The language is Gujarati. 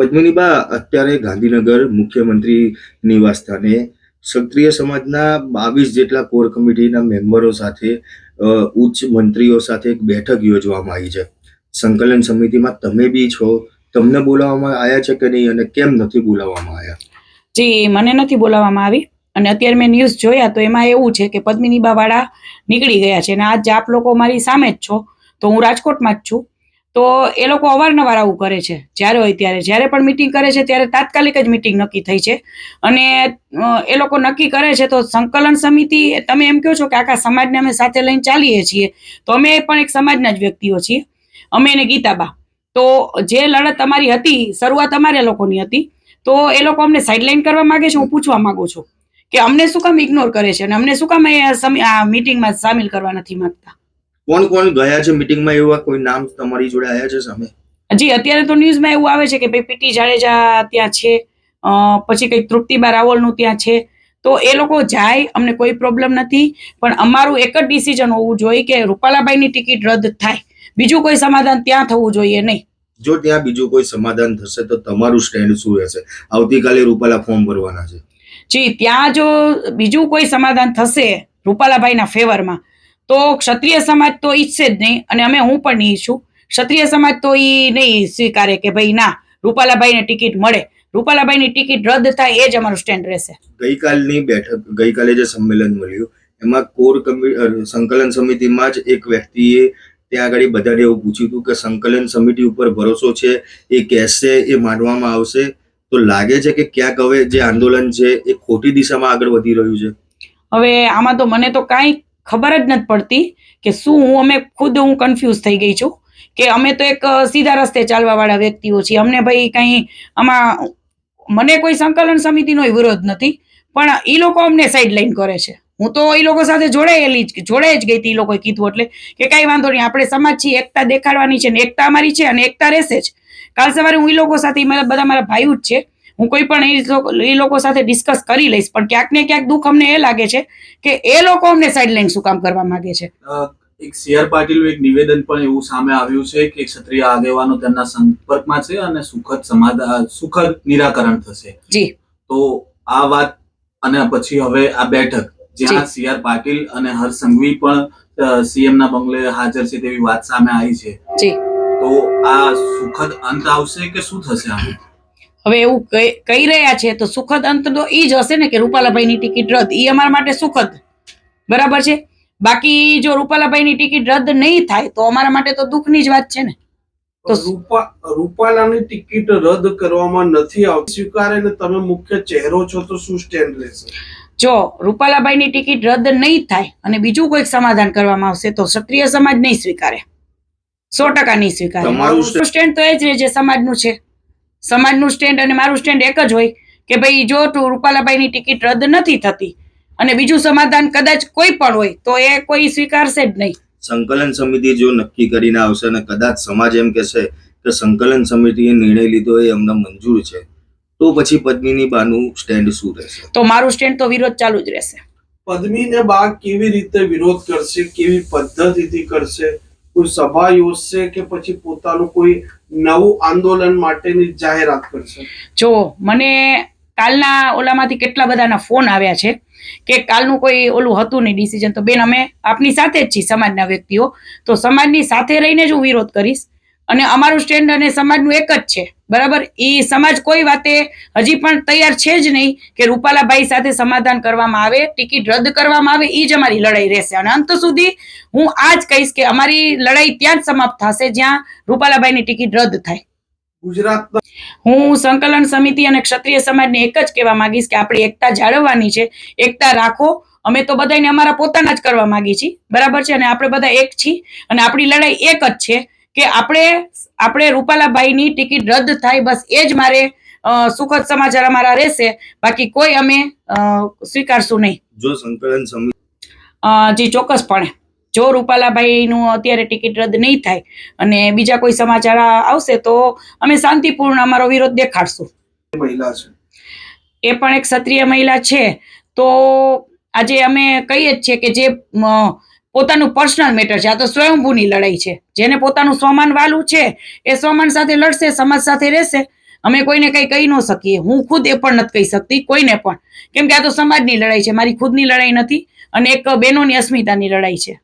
પદ્મિનીબા અત્યારે ગાંધીનગર મુખ્યમંત્રી નિવાસસ્થાને ક્ષત્રિય સમાજના બાવીસ જેટલા કોર કમિટીના મેમ્બરો સાથે ઉચ્ચ મંત્રીઓ સાથે એક બેઠક યોજવામાં આવી છે. સંકલન સમિતિમાં તમે બી છો, તમને બોલાવવામાં આવ્યા છે કે નહીં અને કેમ નથી બોલાવવામાં આવ્યા? જી, મને નથી બોલાવવામાં આવી. અને અત્યારે મેં ન્યૂઝ જોયા તો એમાં એવું છે કે પદ્મિનીબા વાળા નીકળી ગયા છે અને આજ આપ લોકો મારી સામે જ છો. તો હું રાજકોટમાં જ છું. તો એ લોકો અવારનવાર આવું કરે છે, જ્યારે હોય ત્યારે. જ્યારે પણ મિટિંગ કરે છે, ત્યારે તાત્કાલિક જ મિટિંગ નક્કી થઈ છે. અને એ લોકો નક્કી કરે છે તો સંકલન સમિતિ, તમે એમ કહો છો કે આખા સમાજને અમે સાથે લઈને ચાલીએ છીએ, તો અમે પણ એક સમાજના જ વ્યક્તિઓ છીએ. અમે એને ગીતાબા તો જે લડત તમારી હતી, શરૂઆત અમારે લોકોની હતી, તો એ લોકો અમને સાઇડલાઇન કરવા માંગે છે, હું પૂછવા માંગુ છું કે અમને શું કામ ઇગ્નોર કરે છે અને અમને શું કામ એ મિટિંગમાં સામેલ કરવા નથી માંગતા? કોણ કોણ ગયા છે મિટિંગમાં એવા કોઈ નામ તમારી જોડે આવ્યા છે સામે? જી અત્યારે તો ન્યૂઝમાં એવું આવે છે કે ભાઈ પીટી જાડેજા ત્યાં છે પછી કંઈક તૃપ્તિબા રાવલનું ત્યાં છે. તો એ લોકો જાય અમને કોઈ પ્રોબ્લેમ નથી. પણ અમારું એક જ ડિસિઝન હોવું જોઈએ કે રૂપાલાભાઈની ટિકિટ રદ થાય. બીજું કોઈ સમાધાન ત્યાં થવું જોઈએ નહીં. જો ત્યાં બીજું કોઈ સમાધાન થશે તો તમારું સ્ટેન્ડ શું રહેશે? આવતીકાલે રૂપાલા ફોર્મ ભરવાના છે. જી ત્યાં જો બીજું કોઈ સમાધાન થશે રૂપાલાભાઈના ફેવરમાં તો ક્ષત્રિય સમાજ તો ઈચ્છે જ નહીં. અને અમે હું પણ નહીં ઈચ્છું ક્ષત્રિય સમાજ તો એ નહીં સ્વીકારે કે ભાઈ ના રૂપાલાભાઈને ટિકિટ મળે. રૂપાલાભાઈની ટિકિટ રદ થાય એ જ અમારું સ્ટેન્ડ રહેશે. ગઈકાલની બેઠક ગઈકાલે જે સંમેલન મળ્યું એમાં કોર સંકલન સમિતિમાં જ એક વ્યક્તિએ ત્યાં આગળ બધાને એવું પૂછ્યું હતું કે સંકલન સમિતિ ઉપર ભરોસો છે એ કહેશે એ માનવામાં આવશે. તો લાગે છે કે ક્યાંક હવે જે આંદોલન છે એ ખોટી દિશામાં આગળ વધી રહ્યું છે? હવે આમાં તો મને તો કાંઈ ખબર જ નથી પડતી કે શું હું, અમે ખુદ હું કન્ફ્યુઝ થઈ ગઈ છું કે અમે તો એક સીધા રસ્તે ચાલવાવાળા વ્યક્તિઓ છીએ. અમને ભાઈ કંઈ આમાં મને કોઈ સંકલન સમિતિનો વિરોધ નથી, પણ એ લોકો અમને સાઈડ લાઈન કરે છે. હું તો એ લોકો સાથે જોડાયેલી જ, જોડાઈ જ ગઈ હતી એ લોકોએ કીધું એટલે કે કાંઈ વાંધો નહીં, આપણે સમાજ છીએ, એકતા દેખાડવાની છે ને એકતા અમારી છે અને એકતા રહેશે જ. કાલ સવારે હું એ લોકો સાથે બધા મારા ભાઈઓ જ છે હું કોઈ પણ એ લોકો- સાથે ડિસ્કસ કરી લઈશ પણ ક્યાંક ને ક્યાંક દુઃખ અમને એ લાગે છે કે એ લોકો અમને સાઇડલાઇન શું કામ કરવા માંગે છે. એક સીઆર પાટીલનું એક નિવેદન પણ એવું સામે આવ્યું છે કે ક્ષત્રિય આગેવાનો તેમના સંપર્કમાં છે અને સુખદ સમાધાન સુખદ નિરાકરણ થશે. જી. તો આ વાત અને પછી હવે આ બેઠક જ્યાં સીઆર પાટીલ અને હર્ષ સંઘવી પણ સીએમ ના બંગલે હાજર છે તેવી વાત સામે આવી છે. જી. તો આ સુખદ અંત આવશે કે શું થશે આનું હવે એવું કહી કહી રહ્યા છે તો સુખદ અંત તો એ જ હશે ને કે રૂપાલાભાઈની ટિકિટ રદ? એ અમારા માટે સુખદ. બરાબર છે? બાકી જો રૂપાલાભાઈની ટિકિટ રદ નહીં થાય તો અમારા માટે તો દુઃખની જ વાત છે ને. તો રૂપા રૂપાલાની ટિકિટ રદ કરવામાં નથી આવતી. સ્વીકારે ને તમે મુખ્ય ચહેરો છો તો શું સ્ટેન્ડ લેશે જો રૂપાલાભાઈની ટિકિટ રદ નહીં થાય અને બીજું કોઈક સમાધાન કરવામાં આવશે તો ક્ષત્રિય સમાજ નહીં સ્વીકારે. સો ટકા નહીં સ્વીકારે. સ્ટેન્ડ તો એ જ રહે જે સમાજનું છે. સમાજનું સ્ટેન્ડ અને મારું સ્ટેન્ડ એક જ હોય કે ભાઈ જો તું રૂપાલાભાઈની ટિકિટ રદ નથી થતી અને બીજું સમાધાન કદાચ કોઈ પણ હોય તો એ કોઈ સ્વીકારશે જ નહીં. સંકલન સમિતિ જો નક્કી કરીને આવશે અને કદાચ સમાજ એમ કહેશે કે સંકલન સમિતિએ નિર્ણય લીધો એ અમને મંજૂર છે તો પછી પદ્મિની બાનું સ્ટેન્ડ શું રહેશે? તો મારું સ્ટેન્ડ તો વિરોધ ચાલુ જ રહેશે. પદ્મીને બા કેવી રીતે વિરોધ કરશે કેવી પદ્ધતિથી કરશે? કોઈ સભા યોજશે કે પછી પોતાનું કોઈ નવું આંદોલન માટેની જાહેરાત કરશે? જો, મને કાલના ઓલામાંથી કેટલા બધાના ફોન આવ્યા છે કે કાલનું કોઈ ઓલું હતું નહીં ડિસિઝન તો બેન, અમે આપની સાથે જ છીએ, સમાજના વ્યક્તિઓ. તો સમાજની સાથે રહીને જ હું વિરોધ કરીશ. અને અમારું સ્ટેન્ડ અને સમાજનું એક જ છે. બરાબર? એ સમાજ કોઈ વાતે હજી પણ તૈયાર છે જ નહીં કે રૂપાલાભાઈ સાથે સમાધાન કરવામાં આવે ટિકિટ રદ કરવામાં આવે એ જ અમારી લડાઈ રહેશે. અને અંત સુધી હું આ જ કહીશ કે અમારી લડાઈ ત્યાં જ સમાપ્ત થશે જ્યાં રૂપાલાભાઈની ટિકિટ રદ થાય. ગુજરાત હું સંકલન સમિતિ અને ક્ષત્રિય સમાજને એક જ કહેવા માંગીશ કે આપણી એકતા જાળવવાની છે. એકતા રાખો. અમે તો બધાને અમારા પોતાના જ કરવા માંગીએ છીએ. બરાબર છે? અને આપણે બધા એક છીએ. અને આપણી લડાઈ એક જ છે. કે આપણે આપણે રૂપાલાભાઈની ટિકિટ રદ થાય બસ એ જ મારે અ, સુખદ સમાચાર અમારા રહેશે. બાકી કોઈ અમે અ, સ્વીકારશું નહીં. જો સંકલન સમિતિ અ, જી ચોક્કસપણે. જો રૂપાલાભાઈનું અત્યારે ટિકિટ રદ નહીં થાય અને બીજા કોઈ સમાચાર આવશે તો અમે શાંતિપૂર્ણ અમારો વિરોધ દેખાડશું. એ પણ એક ક્ષત્રિય મહિલા છે. તો આજે અમે કહીએ જ છે કે જે પોતાનું પર્સનલ મેટર છે. આ તો સ્વયંભૂની લડાઈ છે. જેને પોતાનું સ્વમાન વાલું છે, એ સ્વમાન સાથે લડશે, સમાજ સાથે રહેશે. અમે કોઈને કંઈ કહી ન શકીએ. હું ખુદ એ પણ નથી કહી શકતી, કોઈને પણ. કેમ કે આ તો સમાજની લડાઈ છે. મારી ખુદની લડાઈ નથી અને એક બહેનોની અસ્મિતાની લડાઈ છે.